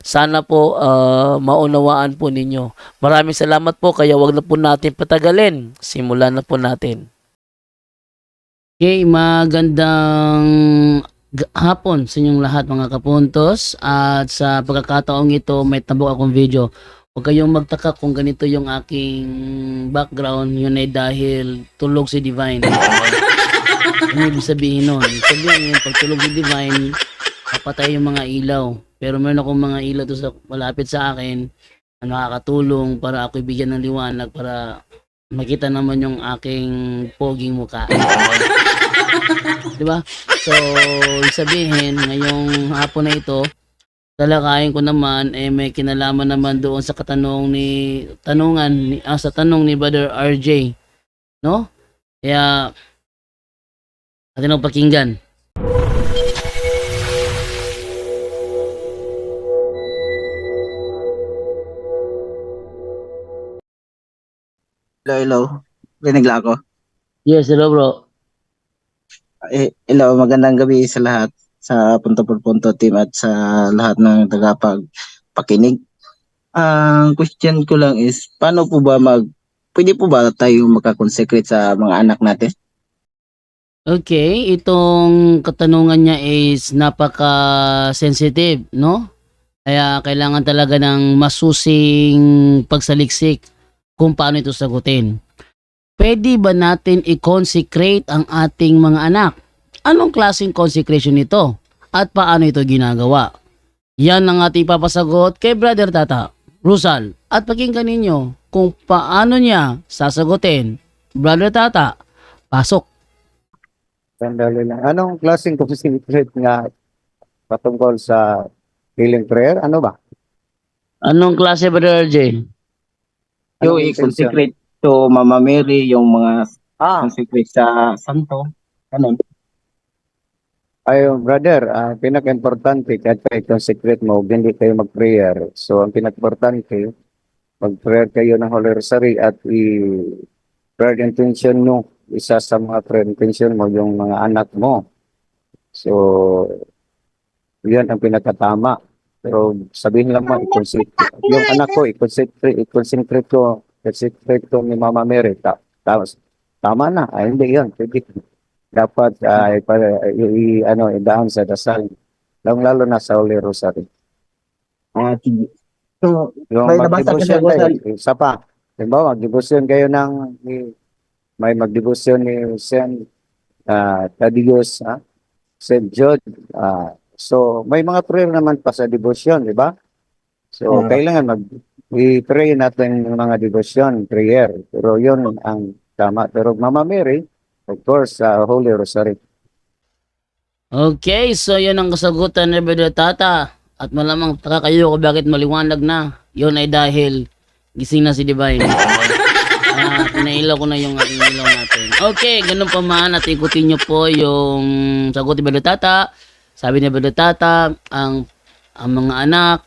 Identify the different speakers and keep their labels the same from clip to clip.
Speaker 1: Sana po ah, maunawaan po ninyo. Maraming salamat po kaya wag na po natin patagalin. Simulan na po natin. Okay, magandang hapon sa inyong lahat mga kapuntos at sa pagkakataong ito may tabok akong video. Huwag kayong magtaka kung ganito yung aking background, yun ay dahil tulog si Divine. ano ibig sabihin nun? Sabihin, pag tulog si Divine, papatay yung mga ilaw. Pero meron akong mga ilaw to sa, malapit sa akin na nakakatulong para ako ibigyan ng liwanag para makita naman yung aking poging muka. Di ba? So, sabihin, ngayong hapon na ito, talakayin ko naman, eh, may kinalaman naman doon sa katanong ni, tanungan, ni, ah, sa tanong ni Brother RJ. No? Kaya, atin ang pakinggan.
Speaker 2: Hello, hello. Rinig lang ako.
Speaker 1: Yes, hello bro.
Speaker 2: Eh, hello, magandang gabi sa lahat sa Punto por Punto team at sa lahat ng tagapag pakinig. Ang question ko lang is, paano po ba mag, pwede po ba tayo magka-consecrate sa mga anak natin?
Speaker 1: Okay, itong katanungan niya is napaka-sensitive, no? Kaya kailangan talaga ng masusing pagsaliksik kung paano ito sagutin. Pwede ba natin i-consecrate ang ating mga anak? Anong klaseng consecration ito? At paano ito ginagawa? Yan ang ating papasagot kay Brother Tata, Rusal. At pakinggan ninyo kung paano niya sasagutin. Brother Tata, pasok.
Speaker 3: Sandali lang. Anong klaseng consecrate nga patungkol sa healing prayer? Ano ba?
Speaker 1: Anong klase, Brother RJ?
Speaker 2: Yung
Speaker 3: Anong intention?
Speaker 2: i-consecrate to Mama Mary, yung mga
Speaker 3: Ah,
Speaker 2: consecrate sa santo. Ganun.
Speaker 3: ayo brother, ah, pinaka-importante kahit pa i-consecrate mo, hindi kayo mag-prayer. So, ang pinaka-importante, mag-prayer kayo ng Holy Rosary at i-prayer intention mo. Isa sa mga prayer intention mo, yung mga anak mo. So, yan ang pinakatama. Pero sabihin lang mo, i-consecrate. Yung anak ko, i-consecrate, i-consecrate ko, i-consecrate ko ni Mama Mary. Ta ta- tama na. Ay, hindi yan. Pwede. Dapat ay para i, i- ano, idaan sa dasal. Lalo, lalo na sa Holy Rosary.
Speaker 2: Ah, sige. So,
Speaker 3: Yung mag-devotion
Speaker 2: sa
Speaker 3: kayo, isa pa. Diba, mag-devotion kayo ng, may mag-devotion ni Saint uh, Tadios, ha? Saint George. ah, so, may mga prayer naman pa sa devotion, di ba? So,
Speaker 2: Mm.
Speaker 3: kailangan mag i-pray natin yung mga devotion, prayer. Pero yun ang tama. Pero Mama Mary, of course, sa Holy Rosary.
Speaker 1: Okay, so yun ang kasagutan ni Brother Tata. At malamang taka kayo kung bakit maliwanag na. Yun ay dahil gising na si Divine. Ah, pinailaw ko na yung ating ilaw natin. Okay, ganun pa man at ikutin nyo po yung sagot ni Brother Tata. Sabi ni Brother Tata, ang, ang mga anak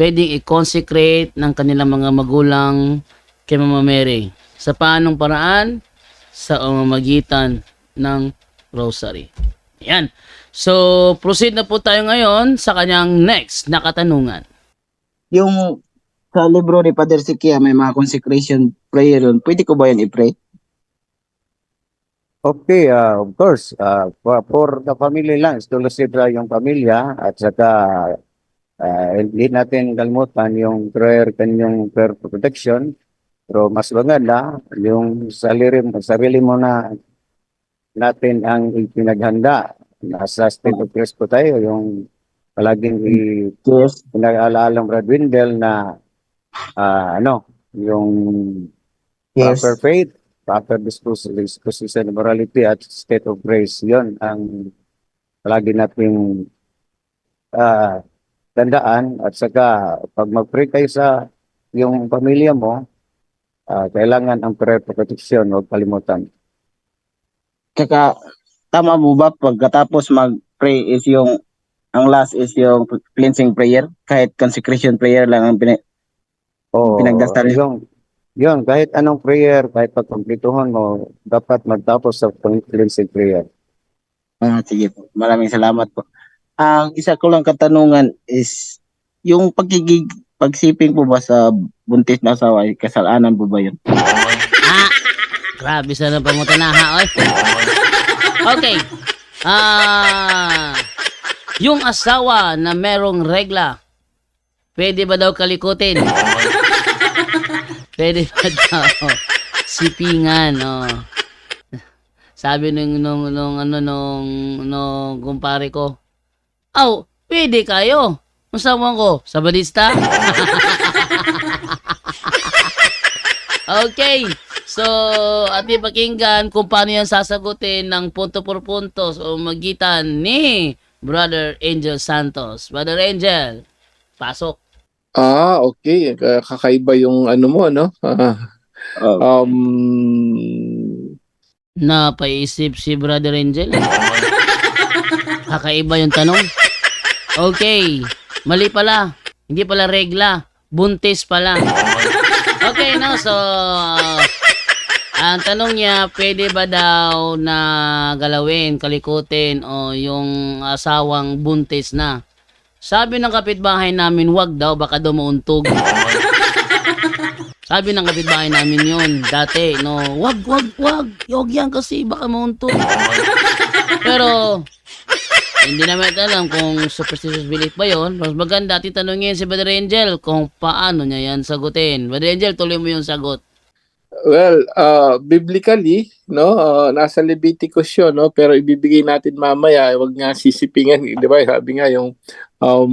Speaker 1: pwedeng i-consecrate ng kanilang mga magulang kay Mama Mary. Sa paanong paraan? Sa umamagitan ng rosary. Yan. So, proceed na po tayo ngayon sa kanyang next na katanungan.
Speaker 2: yung sa libro ni Father Sikia, may mga consecration prayer yun. Pwede ko ba yan i-pray?
Speaker 3: Okay, ah, of course, ah, for, for the family lang, exclusive yung pamilya at saka ah, hindi natin kalimutan yung prayer, kanyang prayer protection. Pero mas maganda, yung sarili, sarili mo na natin ang ipinaghanda. Nasa state of grace po tayo, yung palaging i-
Speaker 2: Yes.
Speaker 3: pinag-aalalang Brad Windel na ah, ano, yung
Speaker 2: Yes.
Speaker 3: proper faith, after disposition, disposition of morality at state of grace. Yun ang palagi nating ah, tandaan at saka pag mag-pray kayo sa yung pamilya mo, ah, kailangan ang prayer protection, huwag kalimutan.
Speaker 2: Kaka, tama mo ba pagkatapos mag-pray is yung ang last is yung cleansing prayer kahit consecration prayer lang ang pina-
Speaker 3: Oo,
Speaker 2: Pinagdasal.
Speaker 3: yung, yun, kahit anong prayer, kahit pagkumplituhan mo, dapat magtapos sa cleansing prayer.
Speaker 2: Ah, sige po. Maraming salamat po. Ang isa ko lang katanungan is yung pagkigig pagsiping po ba sa buntis na asawa ay kasalanan po ba yun?
Speaker 1: Ah, grabe sana pangutanaha, oy. Okay. Ah, yung asawa na merong regla, pwede ba daw kalikutin? Pwede ba daw sipingan, oh. Sabi nung nung nung ano nung nung kumpare ko, "Aw, pwede kayo." Masama ko, sa balista? Okay. So, ating pakinggan kung paano yan sasagutin ng punto por punto so magitan ni Brother Angel Santos. Brother Angel, pasok.
Speaker 4: Ah, okay. Ka- Kakaiba yung ano mo, no? Ah,
Speaker 2: Oh,
Speaker 4: um,
Speaker 1: Napaisip si Brother Angel. Kakaiba yung tanong. Okay. Mali pala. Hindi pala regla. Buntis pala. Okay, no? So, ang tanong niya, pwede ba daw na galawin, kalikutin, o yung asawang buntis na? Sabi ng kapitbahay namin, wag daw, baka daw mauntog. Sabi ng kapitbahay namin yun, dati, no, wag, wag, wag, wag yan kasi baka mauntog. Pero, hindi naman alam kung superstitious belief ba yon. Mas maganda titanungin si Brother Angel kung paano niya yan sagutin. Brother Angel, tuloy mo yung sagot.
Speaker 4: Well, uh, biblically, no, uh, nasa Leviticus yun, no? Pero ibibigay natin mamaya, wag nga sisipingan, di ba? Sabi nga yung um,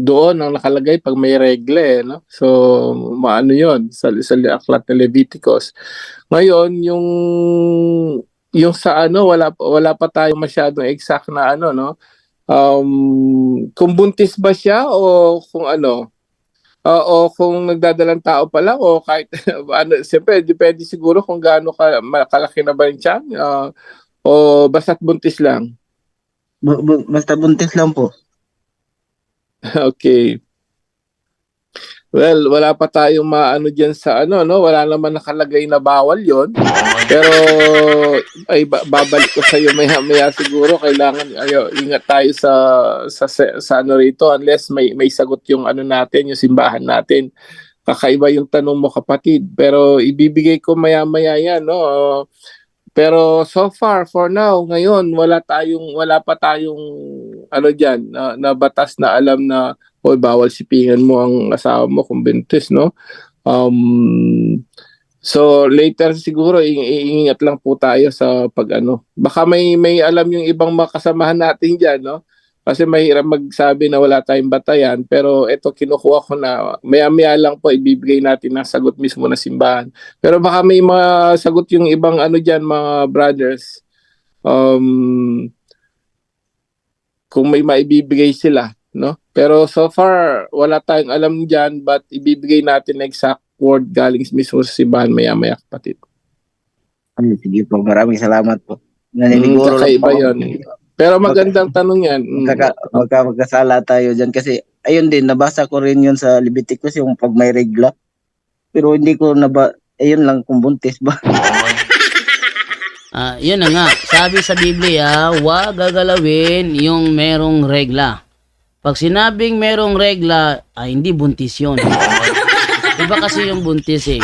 Speaker 4: doon ang nakalagay pag may regle, eh, no? So, maano yon sa, sa aklat ng Leviticus. Ngayon, yung yung sa ano, wala, wala pa tayo masyadong exact na ano, no? Um, kung buntis ba siya o kung ano, Ah, o kung nagdadalang tao pa lang o kahit ano, siyempre depende siguro kung gaano ka, kalaki na ba yung tiyan ah, o basta't buntis lang.
Speaker 2: bu- bu- basta buntis lang po.
Speaker 4: okay. Well, wala pa tayong maano diyan sa ano no, wala naman nakalagay na bawal 'yon. Pero ay ba- babalik ko sa iyo maya maya siguro kailangan ayo ingat tayo sa sa sa, ano rito unless may may sagot yung ano natin, yung simbahan natin. Kakaiba yung tanong mo kapatid, pero ibibigay ko maya maya yan no. Pero so far for now ngayon wala tayong wala pa tayong ano diyan na, na batas na alam na o bawal sipingan mo ang asawa mo kung buntis no. Um So later siguro iingat lang po tayo sa pag ano. Baka may may alam yung ibang makasamahan natin diyan, no? Kasi mahirap magsabi na wala tayong batayan, pero ito kinukuha ko na maya-maya lang po ibibigay natin ng sagot mismo na simbahan. Pero baka may mga sagot yung ibang ano diyan mga brothers. Um kung may maibibigay sila, no? Pero so far wala tayong alam diyan but ibibigay natin na exact word galing mismo sa simbahan maya-maya kapatid.
Speaker 2: Ay, sige po, maraming salamat po.
Speaker 4: Mm,
Speaker 2: Naniniguro lang
Speaker 4: kakaiba
Speaker 2: po.
Speaker 4: yun. Pero magandang tanong yan. Mm.
Speaker 2: Magkaka, magka, magkasala tayo dyan kasi ayun din, nabasa ko rin yun sa Leviticus yung pag may regla. Pero hindi ko naba, ayun lang kung buntis ba.
Speaker 1: Ah, yun na nga. Sabi sa Biblia, huwag gagalawin yung merong regla. Pag sinabing merong regla, ay hindi buntis yun. Iba kasi yung buntis eh.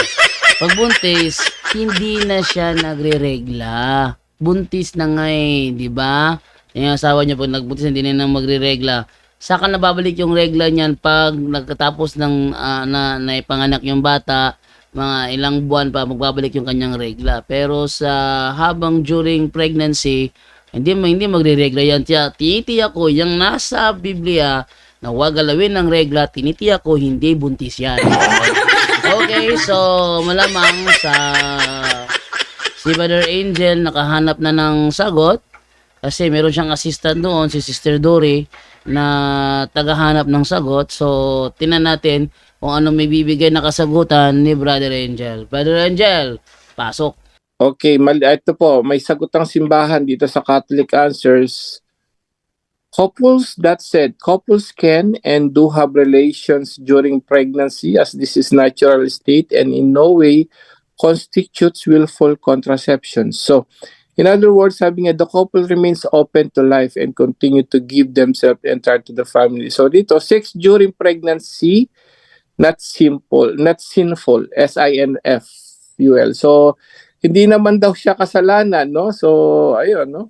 Speaker 1: Pag buntis, hindi na siya nagre-regla. Buntis na nga eh, di ba? Yung asawa niya pag nagbuntis, hindi na na magre-regla. Saka nababalik yung regla niyan pag nagkatapos ng ah, na, na ipanganak yung bata, mga ilang buwan pa magbabalik yung kanyang regla. Pero sa habang during pregnancy, hindi hindi magre-regla yan. Tiya, tinitiyak ko yung nasa Biblia na huwag galawin ng regla, tinitiyak ko hindi buntis yan. okay, so malamang sa si Brother Angel nakahanap na ng sagot kasi meron siyang assistant doon, si Sister Dory, na tagahanap ng sagot. So, tinan natin kung ano may bibigay na kasagutan ni Brother Angel. Brother Angel, pasok.
Speaker 4: Okay, mali ito po, may sagot ang simbahan dito sa Catholic Answers. Couples, that said, couples can and do have relations during pregnancy as this is natural state and in no way constitutes willful contraception. So, in other words, sabi nga, the couple remains open to life and continue to give themselves entire to the family. So dito, sex during pregnancy, not simple, not sinful, S-I-N-F, UL. So, hindi naman daw siya kasalanan, no? So, ayun, no?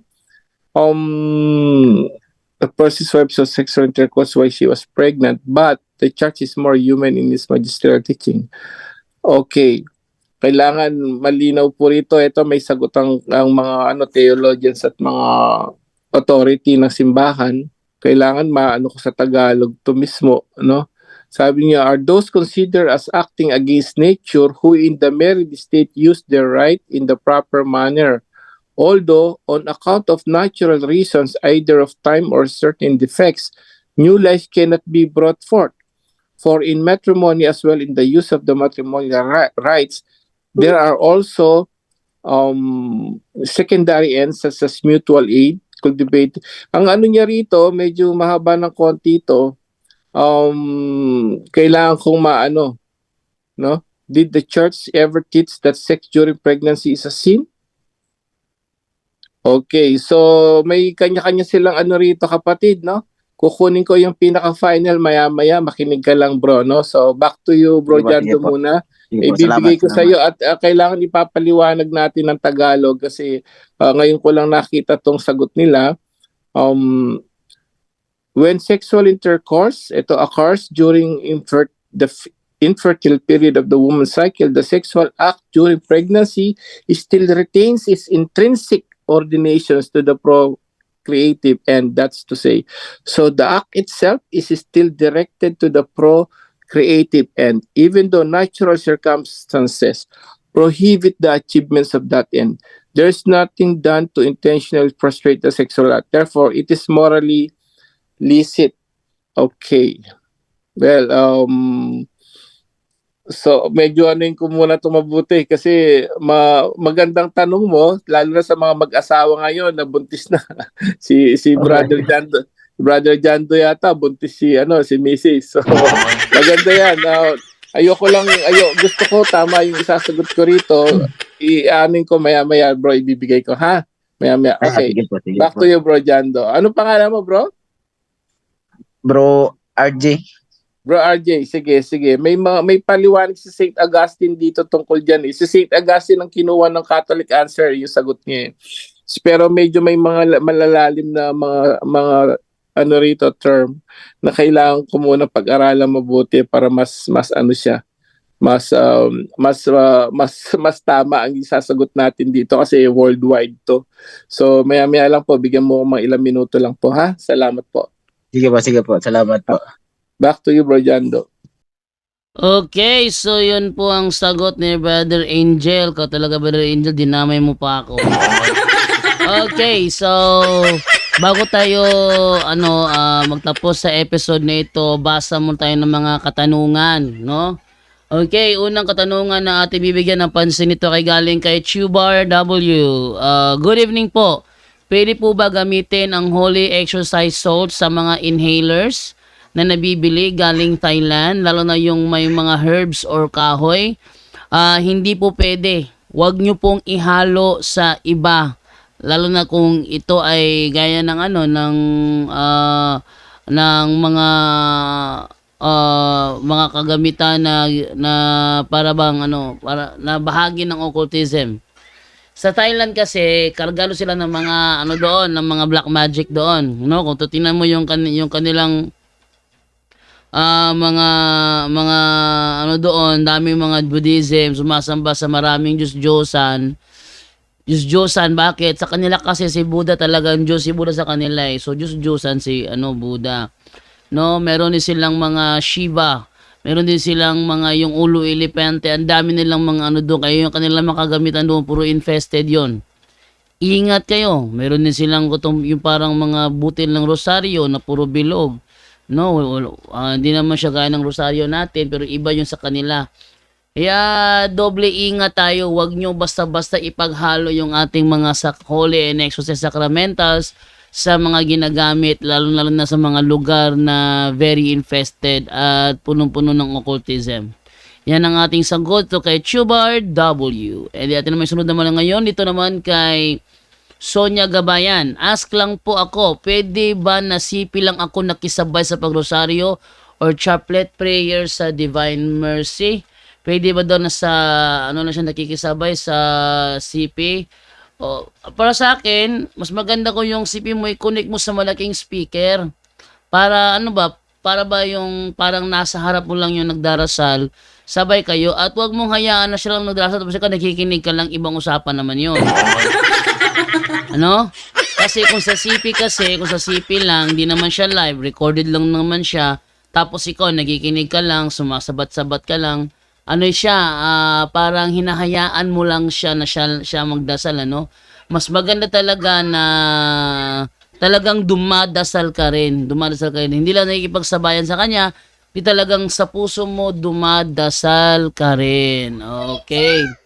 Speaker 4: Um, a person's wife saw sexual intercourse while she was pregnant, but the church is more human in its magisterial teaching. Okay. Kailangan malinaw po rito. Ito may sagot ang, ang mga ano, theologians at mga authority ng simbahan. Kailangan maano ko sa Tagalog to mismo, no? Sabi niya, are those considered as acting against nature who in the married state use their right in the proper manner although on account of natural reasons either of time or certain defects new life cannot be brought forth. For in matrimony as well in the use of the matrimonial ri- rights there are also um secondary ends such as mutual aid cultivate. Ang ano niya rito medyo mahaba ng konti ito um kailangan kong maano no? Did the church ever teach that sex during pregnancy is a sin Okay, so may kanya-kanya silang ano rito kapatid, no? Kukunin ko yung pinaka-final maya-maya, makinig ka lang bro, no? So back to you bro
Speaker 2: sige po.
Speaker 4: muna.
Speaker 2: Sige po,
Speaker 4: Ibibigay ko
Speaker 2: salamat,
Speaker 4: sa iyo at uh, kailangan ipapaliwanag natin ng Tagalog kasi uh, ngayon ko lang nakita tong sagot nila. Um, when sexual intercourse, ito occurs during infert the f- infertile period of the woman's cycle, the sexual act during pregnancy still retains its intrinsic ordinations to the procreative end. That's to say, so the act itself is still directed to the procreative end, even though natural circumstances prohibit the achievements of that end. There's nothing done to intentionally frustrate the sexual act. Therefore, it is morally licit. Okay. Well, um, So, medyo ano yung ko muna ito mabuti kasi ma magandang tanong mo, lalo na sa mga mag-asawa ngayon na buntis na. si si Brother Jando, Brother Jando yata buntis si ano si Mrs. So, maganda yan. Uh, ayoko lang ayo gusto ko tama yung isasagot ko rito. I-anin ko maya-maya bro ibibigay ko ha. Maya-maya.
Speaker 2: Ah,
Speaker 4: Okay.
Speaker 2: sige po, sige
Speaker 4: Back to you bro Jando. Ano pangalan mo bro?
Speaker 2: Bro, RJ.
Speaker 4: Bro RJ, sige, sige. May mga, may paliwanag si St. Augustine dito tungkol diyan. Eh. Si St. Augustine ang kinuha ng Catholic answer, yung sagot niya. eh. Pero medyo may mga la- malalalim na mga mga ano rito term na kailangan ko muna pag-aralan mabuti para mas mas ano siya mas um, mas uh, mas mas tama ang isasagot natin dito kasi worldwide to. So maya-maya lang po bigyan mo mga ilang minuto lang po ha. Salamat po.
Speaker 2: Sige po, sige po. Salamat po.
Speaker 4: Back to you Bro Jando.
Speaker 1: Okay, so yun po ang sagot ni Brother Angel. Ka talaga, Brother Angel, dinamay mo pa ako. Okay, so bago tayo ano ah, magtapos sa episode na ito, basa mo tayo ng mga katanungan, no? Okay, unang katanungan na ating bibigyan ng pansin nito kay galing kay Chubar W. Ah, good evening po. Pwede po ba gamitin ang Holy Exercise Salt sa mga inhalers na nabibili galing Thailand, lalo na yung may mga herbs or kahoy? Ah, hindi po pwede. Huwag nyo pong ihalo sa iba. Lalo na kung ito ay gaya ng ano ng ah, ng mga ah, mga kagamitan na na para bang ano para na bahagi ng occultism. Sa Thailand kasi, kargalo sila ng mga ano doon, ng mga black magic doon. No, kung tutingnan mo yung kan yung kanilang ah mga mga ano doon, daming mga Buddhism, sumasamba sa maraming Diyos-Diyosan. Diyos-Diyosan, bakit? Sa kanila kasi si Buddha talaga ang Diyos, si Buddha sa kanila eh. So Diyos-Diyosan si ano Buddha. No, meron din silang mga Shiva Meron din silang mga yung ulo elepante, ang dami nilang mga ano doon, kaya yung kanilang makagamitan doon, puro infested yon. Ingat kayo. Meron din silang yung parang mga butil ng rosaryo na puro bilog. No, ah, hindi naman siya gaya ng rosaryo natin, pero iba yung sa kanila. Kaya doble ingat tayo, wag nyo basta-basta ipaghalo yung ating mga sak holy and exorcist sacramentals sa mga ginagamit, lalo-lalo na sa mga lugar na very infested at punong-puno ng occultism. Yan ang ating sagot to kay Chubar W. And atin naman yung sunod naman ngayon, dito naman kay Sonia Gabayan. Ask lang po ako, pwede ba na sipi lang ako nakisabay sa pagrosaryo or chaplet prayer sa Divine Mercy? Pwede ba daw na sa, ano na siya nakikisabay sa CP? O, para sa akin, mas maganda ko yung CP mo i-connect mo sa malaking speaker. Para ano ba, para ba yung parang nasa harap mo lang yung nagdarasal, sabay kayo at wag mong hayaan na siya lang nagdarasal tapos ikaw nakikinig ka lang ibang usapan naman yun. ano? Kasi kung sa CP kasi, kung sa CP lang, hindi naman siya live, recorded lang naman siya, tapos ikaw nakikinig ka lang, sumasabat-sabat ka lang, ano siya, ah, parang hinahayaan mo lang siya na siya, siya magdasal, ano? Mas maganda talaga na talagang dumadasal ka rin. Dumadasal ka rin. Hindi lang nakikipagsabayan sa kanya, di talagang sa puso mo dumadasal ka rin. Okay.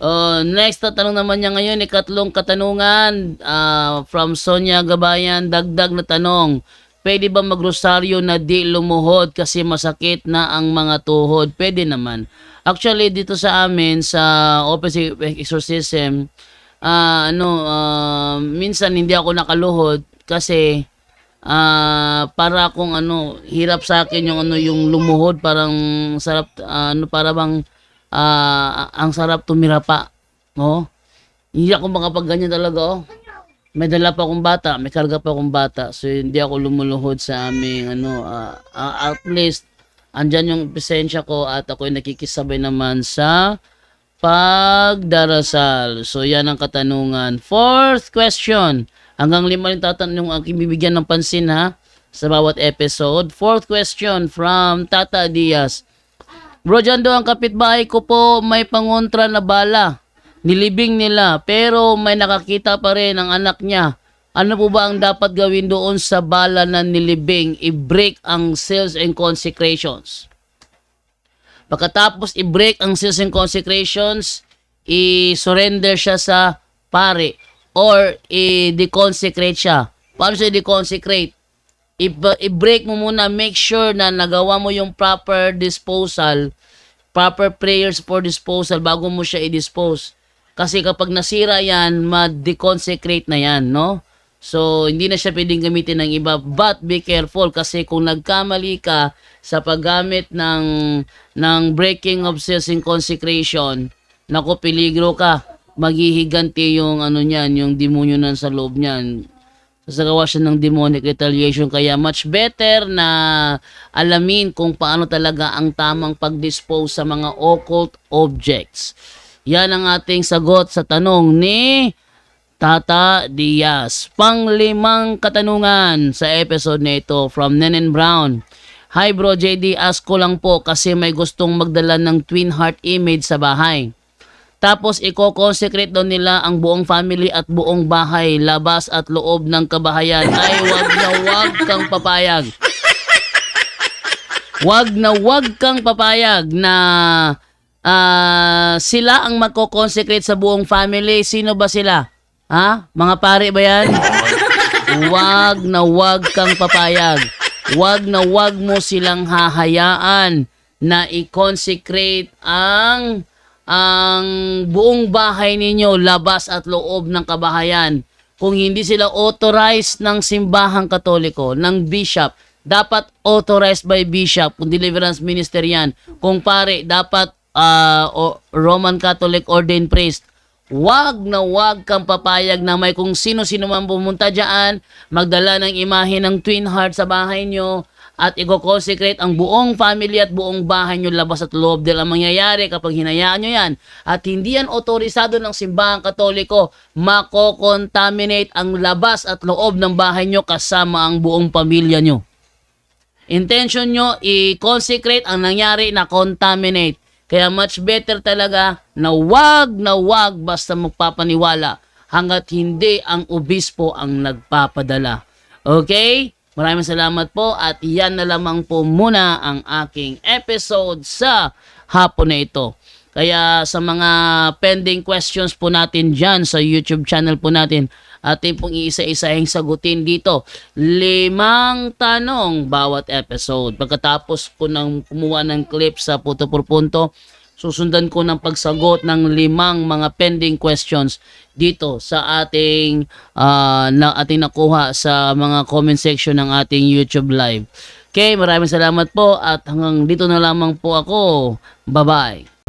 Speaker 1: Uh, next na tanong naman niya ngayon, ikatlong katanungan ah, from Sonia Gabayan, dagdag na tanong. Pwede ba magrosaryo na di lumuhod kasi masakit na ang mga tuhod? Pwede naman. Actually, dito sa amin, sa Office of Exorcism, ah, ano, ah, minsan hindi ako nakaluhod kasi ah para akong ano, hirap sa akin yung ano yung lumuhod, parang sarap ah, ano para bang ah, ang sarap tumira pa. Oh. Hindi ako makapagganyan talaga oh. May dala pa akong bata, may karga pa akong bata. So hindi ako lumuluhod sa aming ano ah, ah, at least andyan yung presensya ko at ako ay nakikisabay naman sa pagdarasal. So yan ang katanungan. Fourth question. Hanggang lima rin tatanong ang bibigyan ng pansin ha sa bawat episode. Fourth question from Tata Diaz. Bro Jando, ang kapitbahay ko po may pangontra na bala. Nilibing nila pero may nakakita pa rin ang anak niya. Ano po ba ang dapat gawin doon sa bala na nilibing? I-break ang seals and consecrations. Pagkatapos i-break ang seals and consecrations, i-surrender siya sa pare or i-deconsecrate siya. Paano siya i-deconsecrate? I-break mo muna, make sure na nagawa mo yung proper disposal, proper prayers for disposal bago mo siya i-dispose. Kasi kapag nasira yan, ma-deconsecrate na yan, no? So, hindi na siya pwedeng gamitin ng iba. But be careful kasi kung nagkamali ka sa paggamit ng, ng breaking of seals in consecration, naku, peligro ka. Maghihiganti yung ano niyan, yung demonyo nan sa loob niyan. Sasagawa siya ng demonic retaliation. Kaya much better na alamin kung paano talaga ang tamang pag-dispose sa mga occult objects. Yan ang ating sagot sa tanong ni Tata Diaz. Panglimang katanungan sa episode na ito from Nenen Brown. Hi bro JD, ask ko lang po kasi may gustong magdala ng twin heart image sa bahay. Tapos i-consecrate daw nila ang buong family at buong bahay, labas at loob ng kabahayan. Ay wag na wag kang papayag. Wag na wag kang papayag na ah, sila ang magko-consecrate sa buong family. Sino ba sila? Ha? Mga pare ba yan? Wag na wag kang papayag. Wag na wag mo silang hahayaan na i-consecrate ang ang buong bahay ninyo, labas at loob ng kabahayan. Kung hindi sila authorized ng simbahang katoliko, ng bishop, dapat authorized by bishop, kung deliverance minister yan. Kung pare, dapat o- Roman Catholic ordained priest. Wag na wag kang papayag na may kung sino-sino man pumunta dyan, magdala ng imahe ng twin heart sa bahay nyo, at i-consecrate ang buong family at buong bahay nyo labas at loob. Dahil ang mangyayari kapag hinayaan nyo yan at hindi yan otorisado ng simbahang katoliko, makokontaminate ang labas at loob ng bahay nyo kasama ang buong pamilya nyo. intention nyo i-consecrate ang nangyari na contaminate. Kaya much better talaga na wag na wag basta magpapaniwala hanggat hindi ang obispo ang nagpapadala. Okay? Maraming salamat po at yan na lamang po muna ang aking episode sa hapon na ito. Kaya sa mga pending questions po natin dyan sa YouTube channel po natin, atin pong iisa-isahing sagutin dito. Limang tanong bawat episode. Pagkatapos ko nang kumuha ng clip sa Puto por Punto, susundan ko ng pagsagot ng limang mga pending questions dito sa ating ah, na ating nakuha sa mga comment section ng ating YouTube live. Okay, maraming salamat po at hanggang dito na lamang po ako. Bye-bye.